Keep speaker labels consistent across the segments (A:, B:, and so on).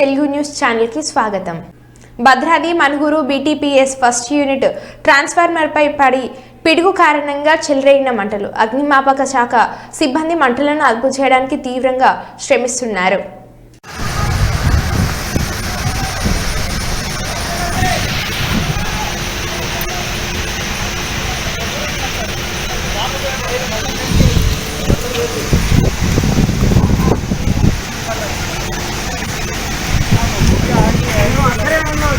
A: Telugu news ఛానల్కి స్వాగతం. Bhadradri Manuguru BTPS first unit ట్రాన్స్ఫార్మర్పై పడి పిడుగు కారణంగా చెలరేగిన మంటలు. అగ్నిమాపక శాఖ సిబ్బంది మంటలను అదుపు చేయడానికి తీవ్రంగా శ్రమిస్తున్నారు.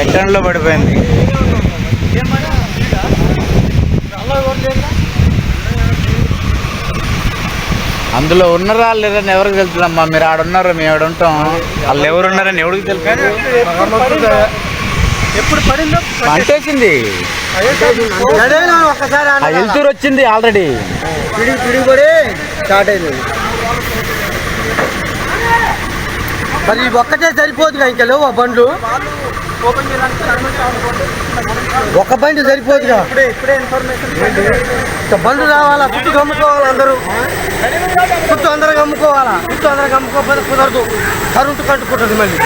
B: సెకండ్లో పడిపోయింది. అందులో ఉన్నారా లేదని ఎవరికి తెలుస్తుందమ్మా మీరు ఆడ ఉన్నారు? మేము ఆడ ఉంటాం. వాళ్ళు ఎవరు ఉన్నారని ఎవరికి తెలుసు?
C: ఎప్పుడు పడిందో?
B: అంటేసింది వెళ్తూరు వచ్చింది ఆల్రెడీ.
C: పిడి స్టార్ట్ అయింది. మరి ఒక్కటే సరిపోదుగా ఇంకా లేవు ఆ బండ్లు? ఒక బండి సరిపోదుగా. బండ్లు రావాలా? చుట్టూ కమ్ముకోవాలి అందరూ? చుట్టూ అందరూ కమ్ముకోవాలా? చుట్టూ అందరూ కమ్ముకోకపోతే కుదరదు. కరెంటు కట్టుకుంటుంది మళ్ళీ.